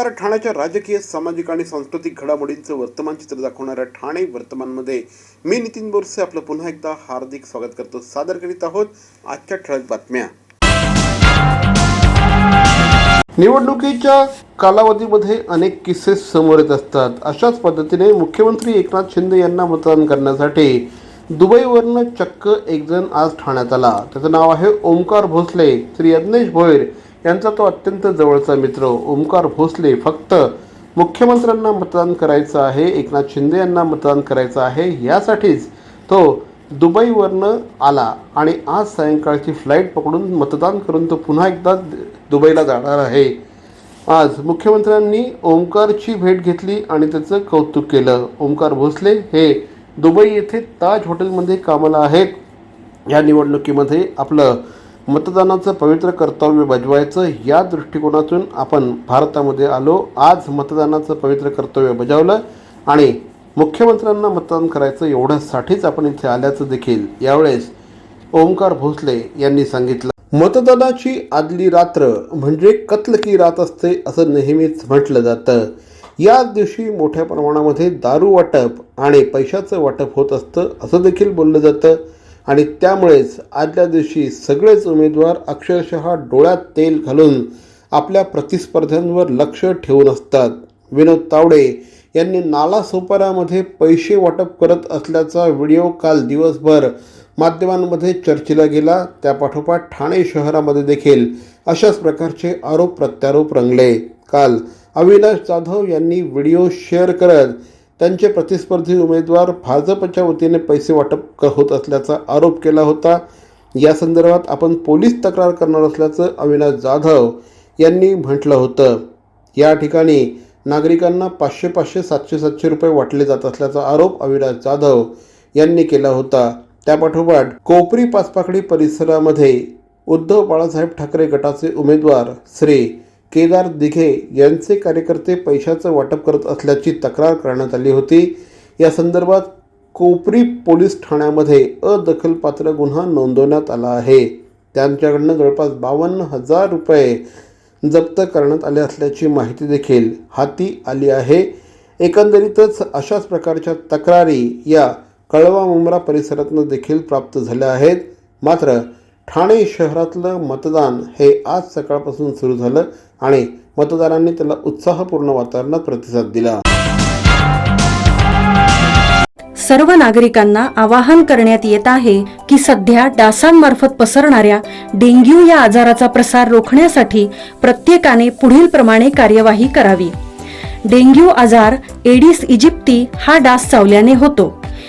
नमस्कार ठाण्याच्या राजकीय सामाजिक आणि सांस्कृतिक घडामोडींचं वर्तमान चित्र दाखवणाऱ्या ठाणे वर्तमानमध्ये मी नितीन बोरसे आपलं पुन्हा एकदा हार्दिक स्वागत करतो. सादर करीत आहोत आजच्या ठळक बातम्या. निवडणुकीच्या कालावधीमध्ये अनेक किस्से समोर येत असतात. अशाच पद्धतीने मुख्यमंत्री एकनाथ शिंदे यांना मतदान करण्यासाठी दुबईवरनं चक्क एक जण आज ठाण्यात आला. त्याचं नाव आहे ओमकार भोसले. श्री यज्ञेश भोईर यांचा तो अत्यंत जवळचा मित्र ओमकार भोसले फक्त मुख्यमंत्र्यांना मतदान करायचं आहे एकनाथ शिंदे यांना मतदान करायचं आहे यासाठीच तो दुबईवरनं आला आणि आज सायंकाळची फ्लाईट पकडून मतदान करून तो पुन्हा एकदा दुबईला जाणार आहे. आज मुख्यमंत्र्यांनी ओमकारची भेट घेतली आणि त्याचं कौतुक केलं. ओमकार भोसले हे दुबई येथे ताज हॉटेलमध्ये कामाला आहेत. या निवडणुकीमध्ये आपलं मतदानाचं पवित्र कर्तव्य बजवायचं या दृष्टिकोनातून आपण भारतामध्ये आलो. आज मतदानाचं पवित्र कर्तव्य बजावलं आणि मुख्यमंत्र्यांना मतदान करायचं एवढ्यासाठीच आपण इथे आल्याचं देखील यावेळेस ओमकार भोसले यांनी सांगितलं. मतदानाची आदली रात्र म्हणजे कत्ल की रात असते असं नेहमीच म्हटलं जातं. याच दिवशी मोठ्या प्रमाणामध्ये दारू वाटप आणि पैशाचं वाटप होत असतं असं देखील बोललं जातं. आणि त्यामुळेच आदल्या दिवशी सगळेच उमेदवार अक्षरशः डोळ्यात तेल घालून आपल्या प्रतिस्पर्ध्यांवर लक्ष ठेवून असतात. विनोद तावडे यांनी नालासोपाऱ्यामध्ये पैसे वाटप करत असल्याचा व्हिडिओ काल दिवसभर माध्यमांमध्ये चर्चेला गेला. त्यापाठोपाठ ठाणे शहरामध्ये देखील अशाच प्रकारचे आरोप प्रत्यारोप रंगले. काल अविनाश जाधव यांनी व्हिडिओ शेअर करत त्यांचे प्रतिस्पर्धी उमेदवार भाजपच्या वतीने पैसे वाटप होत असल्याचा आरोप केला होता. या संदर्भात आपण पोलीस तक्रार करणार असल्याचं अविनाश जाधव यांनी म्हटलं होतं. या ठिकाणी नागरिकांना पाचशे पाचशे सातशे सातशे रुपये वाटले जात असल्याचा आरोप अविनाश जाधव यांनी केला होता. त्यापाठोपाठ कोपरी पाचपाकडी परिसरामध्ये उद्धव बाळासाहेब ठाकरे गटाचे उमेदवार श्री केदार दिघे यांचे कार्यकर्ते पैशाचं वाटप करत असल्याची तक्रार करण्यात आली होती. या संदर्भात कोपरी पोलीस ठाण्यामध्ये अदखलपात्र गुन्हा नोंदवण्यात आला आहे. त्यांच्याकडनं जवळपास बावन्न हजार रुपये जप्त करण्यात आले असल्याची माहिती देखील हाती आली आहे. एकंदरीतच अशाच प्रकारच्या तक्रारी या कळवा मुंब्रा परिसरातनं देखील प्राप्त झाल्या आहेत. मात्र ठाणे शहरातलं मतदान हे आज सकाळपासून सुरू झालं. आणि मतदारांनी त्याला उत्साहपूर्ण वातावरणात प्रतिसाद दिला. सर्व नागरिकांना आवाहन करण्यात येत आहे की सध्या डासांमार्फत पसरणाऱ्या डेंग्यू या आजाराचा प्रसार रोखण्यासाठी प्रत्येकाने पुढील प्रमाणे कार्यवाही करावी. डेंग्यू आजार एडिस इजिप्ती हा डास चावल्याने होतो.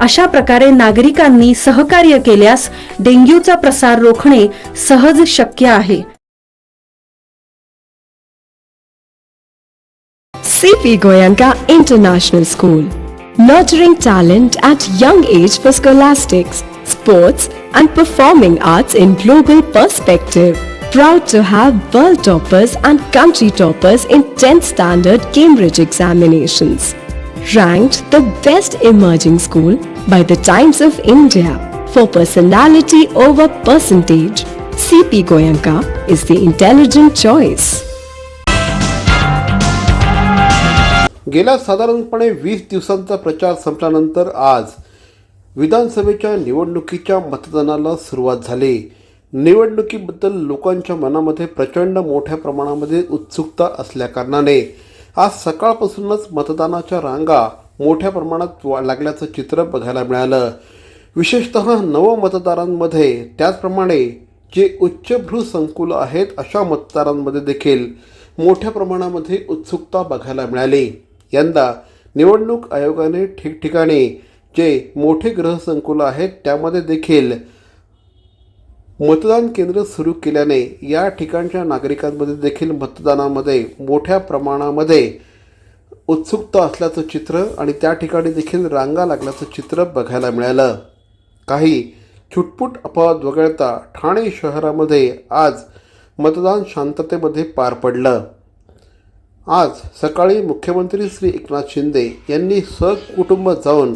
अशा प्रकारे नागरिकांनी सहकार्य केल्यास डेंग्यूचा प्रसार रोखणे सहज शक्य आहे. CP Goenka international school nurturing talent at young age for scholastics sports and performing arts in global perspective Proud to have world toppers and country toppers in 10th standard Cambridge examinations. Ranked the best emerging school by the Times of India for personality over percentage. CP Goyanka is the intelligent choice. गेल्या साधारणपणे वीस दिवसांचा प्रचार संपल्यानंतर आज विधानसभेच्या निवडणुकीच्या मतदानाला सुरुवात झाली निवडणुकीबद्दल लोकांच्या मनामध्ये प्रचंड मोठ्या प्रमाणामध्ये उत्सुकता असल्याकारणाने आज सकाळपासूनच मतदानाच्या रांगा मोठ्या प्रमाणात वा- लागल्याचं चित्र बघायला मिळालं. विशेषतः नवमतदारांमध्ये त्याचप्रमाणे जे उच्चभ्रू संकुल आहेत अशा मतदारांमध्ये देखील मोठ्या प्रमाणामध्ये उत्सुकता बघायला मिळाली. यंदा निवडणूक आयोगाने ठिकठिकाणी जे मोठे ग्रहसंकुलं आहेत त्यामध्ये देखील मतदान केंद्र सुरू केल्याने या ठिकाणच्या नागरिकांमध्ये देखील मतदानामध्ये मोठ्या प्रमाणामध्ये उत्सुकता असल्याचं चित्र आणि त्या ठिकाणी देखील रांगा लागल्याचं चित्र बघायला मिळालं. काही छुटपुट अपवाद वगळता ठाणे शहरामध्ये आज मतदान शांततेमध्ये पार पडलं. आज सकाळी मुख्यमंत्री श्री एकनाथ शिंदे यांनी सहकुटुंब जाऊन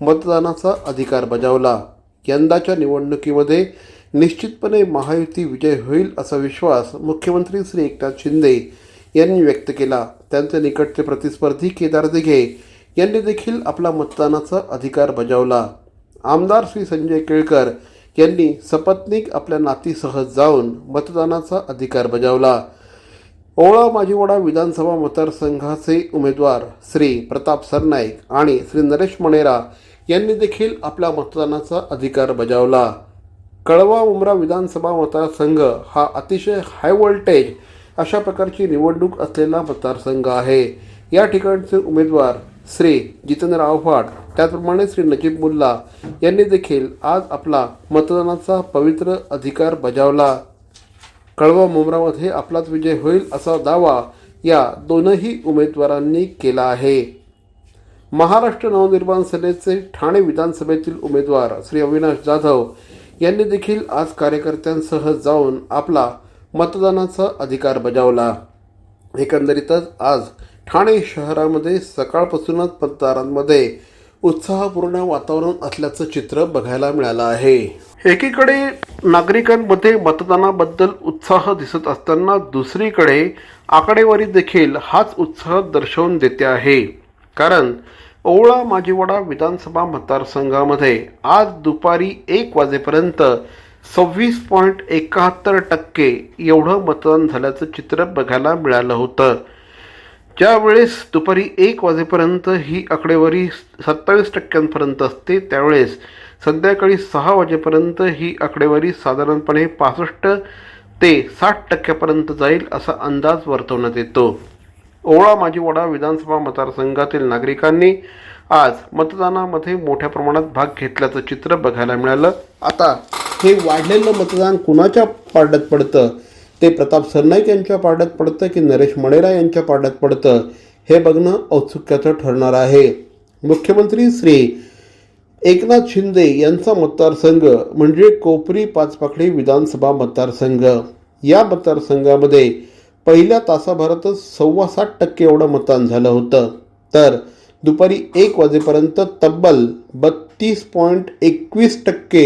मतदानाचा अधिकार बजावला. यंदाच्या निवडणुकीमध्ये निश्चितपणे महायुती विजय होईल असा विश्वास मुख्यमंत्री श्री एकनाथ शिंदे यांनी व्यक्त केला. त्यांचे निकटचे प्रतिस्पर्धी केदार दिघे यांनी देखील आपला मतदानाचा अधिकार बजावला. आमदार श्री संजय केळकर यांनी सपत्नीक आपल्या नातीसह जाऊन मतदानाचा अधिकार बजावला. ओळा माजीवाडा विधानसभा मतदारसंघाचे उमेदवार श्री प्रताप सरनाईक आणि श्री नरेश मणेरा यांनी देखील आपल्या मतदानाचा अधिकार बजावला. कळवा उमरा विधानसभा मतदारसंघ हा अतिशय हाय व्होल्टेज अशा प्रकारची निवडणूक असलेला मतदारसंघ आहे. या ठिकाणचे उमेदवार श्री जितेंद्र आव्हाड त्याचप्रमाणे श्री नजीब मुल्ला यांनी देखील आज आपला मतदानाचा पवित्र अधिकार बजावला. कळवा मुंब्रामध्ये आपलाच विजय होईल असा दावा या दोनही उमेदवारांनी केला आहे. महाराष्ट्र नवनिर्माण सेनेचे ठाणे विधानसभेतील उमेदवार श्री अविनाश जाधव यांनी देखील आज कार्यकर्त्यांसह जाऊन आपला मतदानाचा अधिकार बजावला. एकंदरीतच आज ठाणे शहरामध्ये सकाळपासूनच मतदारांमध्ये उत्साहपूर्ण वातावरण असल्याचं चित्र बघायला मिळालं आहे. एकीकडे नागरिकांमध्ये मतदानाबद्दल उत्साह दिसत असताना दुसरीकडे आकडेवारी देखील हाच उत्साह दर्शवून देते आहे. कारण ओवळा माजीवाडा विधानसभा मतदारसंघामध्ये आज दुपारी एक वाजेपर्यंत सव्वीस पॉईंट एकाहत्तर टक्के एवढं मतदान झाल्याचं चित्र बघायला मिळालं होतं. ज्यावेळेस दुपारी एक वाजेपर्यंत ही आकडेवारी सत्तावीस टक्क्यांपर्यंत असते त्यावेळेस संध्याकाळी सहा वाजेपर्यंत ही आकडेवारी साधारणपणे पासष्ट ते साठ टक्क्यापर्यंत जाईल असा अंदाज वर्तवण्यात येतो. ओवळा माजीवाडा विधानसभा मतदारसंघातील नागरिकांनी आज मतदानामध्ये मोठ्या प्रमाणात भाग घेतल्याचं चित्र बघायला मिळालं. आता हे वाढलेलं मतदान कुणाच्या पारड्यात पडतं? ते प्रताप सरनाईक यांच्या पारड्यात पडतं की नरेश मणेरा यांच्या पारड्यात पडतं? हे बघणं औत्सुक्याचं ठरणार आहे. मुख्यमंत्री श्री एकनाथ शिंदे यांचा मतदारसंघ म्हणजे कोपरी पाचपाखडी विधानसभा मतदारसंघ. या मतदारसंघामध्ये पहिल्या तासाभरातच सव्वा सात टक्के एवढं मतदान झालं होतं. तर दुपारी एक वाजेपर्यंत तब्बल बत्तीस पॉईंट एकवीस टक्के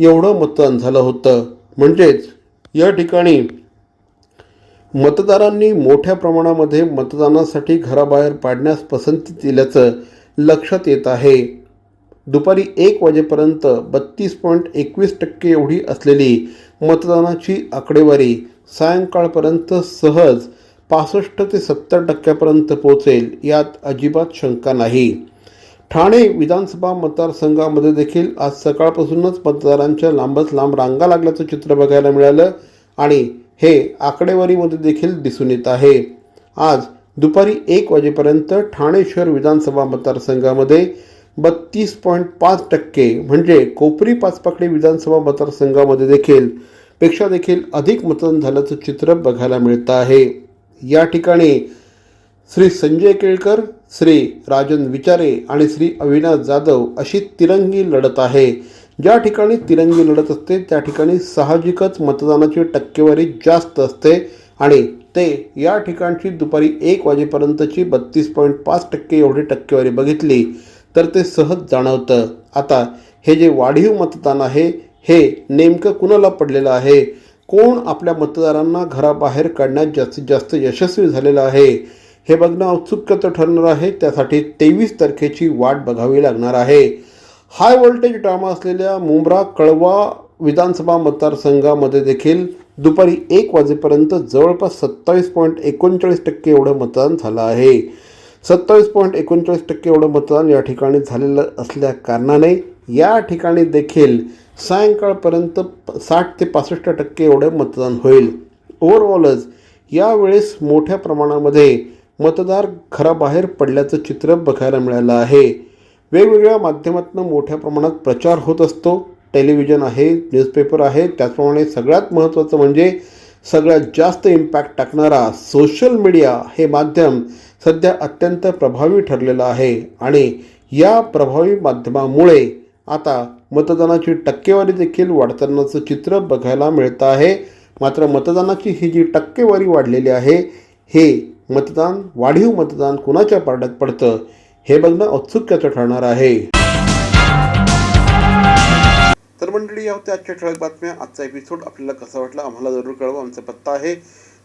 एवढं मतदान झालं होतं. म्हणजेच या ठिकाणी मतदारांनी मोठ्या प्रमाणामध्ये मतदानासाठी घराबाहेर पाडण्यास पसंती दिल्याचं लक्षात येत आहे. दुपारी एक वाजेपर्यंत बत्तीस पॉईंट एकवीस टक्के एवढी असलेली मतदानाची आकडेवारी सायंकाळपर्यंत सहज पासष्ट ते सत्तर टक्क्यापर्यंत पोहोचेल यात अजिबात शंका नाही. ठाणे विधानसभा मतदारसंघामध्ये देखील आज सकाळपासूनच मतदारांच्या लांबच लांब रांगा लागल्याचं चित्र बघायला मिळालं आणि हे आकडेवारीमध्ये देखील दिसून येत आहे. आज दुपारी एक वाजेपर्यंत ठाणे शहर विधानसभा मतदारसंघामध्ये बत्तीस पॉईंट पाच टक्के म्हणजे कोपरी पाचपाकडी विधानसभा मतदारसंघामध्ये देखील पेक्षा देखील अधिक मतदान झाल्याचं चित्र बघायला मिळतं आहे. या ठिकाणी श्री संजय केळकर श्री राजन विचारे आणि श्री अविनाश जाधव अशी तिरंगी लढत आहे. ज्या ठिकाणी तिरंगी लढत असते त्या ठिकाणी साहजिकच मतदानाची टक्केवारी जास्त असते आणि ते या ठिकाणची दुपारी एक वाजेपर्यंतची बत्तीस पॉईंट पाच टक्के एवढी टक्केवारी बघितली तर ते सहज जाणवतं. आता हे जे वाढीव मतदान आहे हे नेमकं कुणाला पडलेलं आहे? कोण आपल्या मतदारांना घराबाहेर काढण्यात जास्तीत जास्त यशस्वी झालेलं आहे? हे बघणं औत्सुक्याचं ठरणार आहे. त्यासाठी तेवीस तारखेची वाट बघावी लागणार आहे. हाय व्होल्टेज ड्रामा असलेल्या मुंब्रा कळवा विधानसभा मतदारसंघामध्ये देखील दुपारी एक वाजेपर्यंत जवळपास सत्तावीस पॉईंट एकोणचाळीस टक्के एवढं मतदान झालं आहे. सत्तावीस पॉईंट एकोणचाळीस टक्के एवढं मतदान या ठिकाणी झालेलं असल्या कारणाने या ठिकाणी देखील सायंकाळपर्यंत प- साठ ते पासष्ट टक्के एवढं मतदान होईल. ओव्हरऑलच यावेळेस मोठ्या प्रमाणामध्ये मतदार घराबाहेर पडल्याचं चित्र बघायला मिळालं आहे. वेगवेगळ्या माध्यमातून मोठ्या प्रमाणात प्रचार होत असतो. टेलिव्हिजन आहे न्यूजपेपर आहे. त्याचप्रमाणे सगळ्यात महत्त्वाचं म्हणजे सगळ्यात जास्त इम्पॅक्ट टाकणारा सोशल मीडिया हे माध्यम सध्या अत्यंत प्रभावी ठरलेलं आहे. आणि या प्रभावी माध्यमामुळे आता मतदानाची टक्केवारी देखील वाढतानाचं चित्र बघायला मिळतं आहे. मात्र मतदानाची ही जी टक्केवारी वाढलेली आहे हे मतदान वाढीव मतदान कुणाच्या पारड्यात पडतं हे बघणं औत्सुक्याचं ठरणार आहे. तर मंडळी या होत्या आजच्या ठळक बातम्या. आजचा एपिसोड आपल्याला कसा वाटला आम्हाला जरूर कळवा. आमचा पत्ता आहे